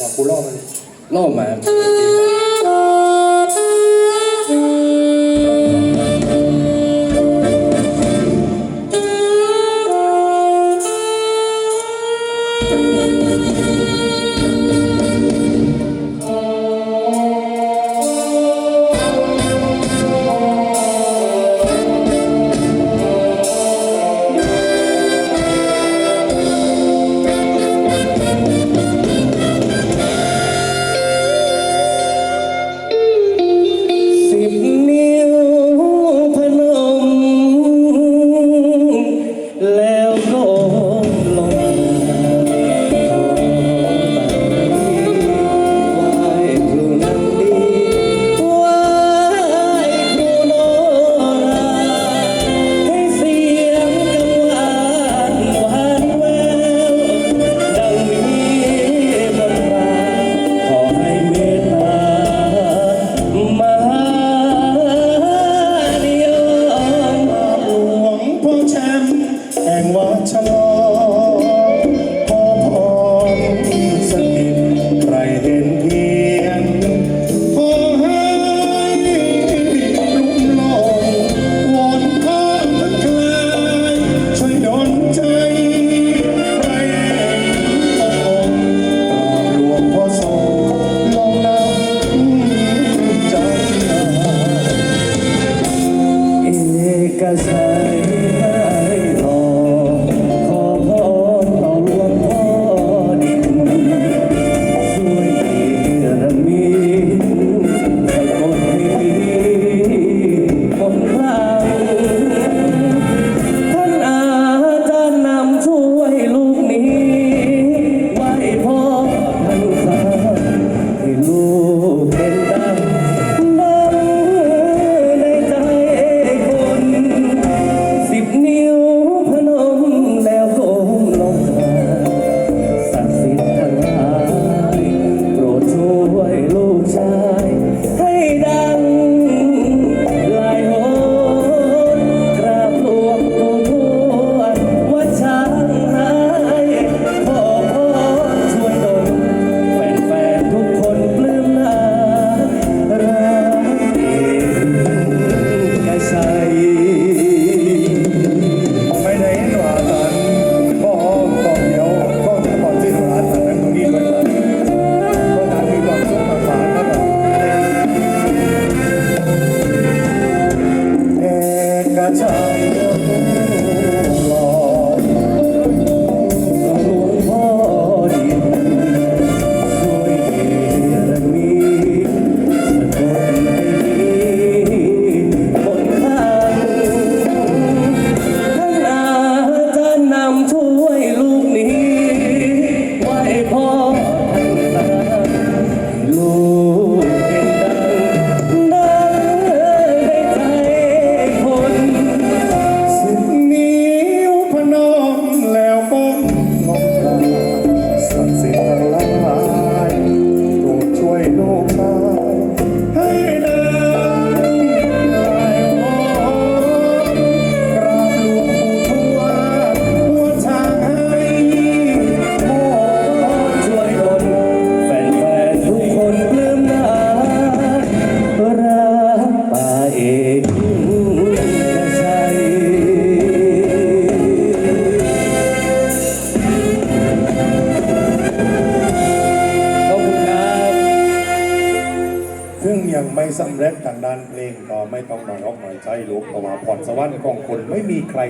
我不浪漫，浪漫。不是地方 ยังไม่สำเร็จทางด้านเพลงก็ไม่ต้องหน่อยอกหน่อยใจลูกเพราะว่าพรสวรรค์ของคนไม่มีใคร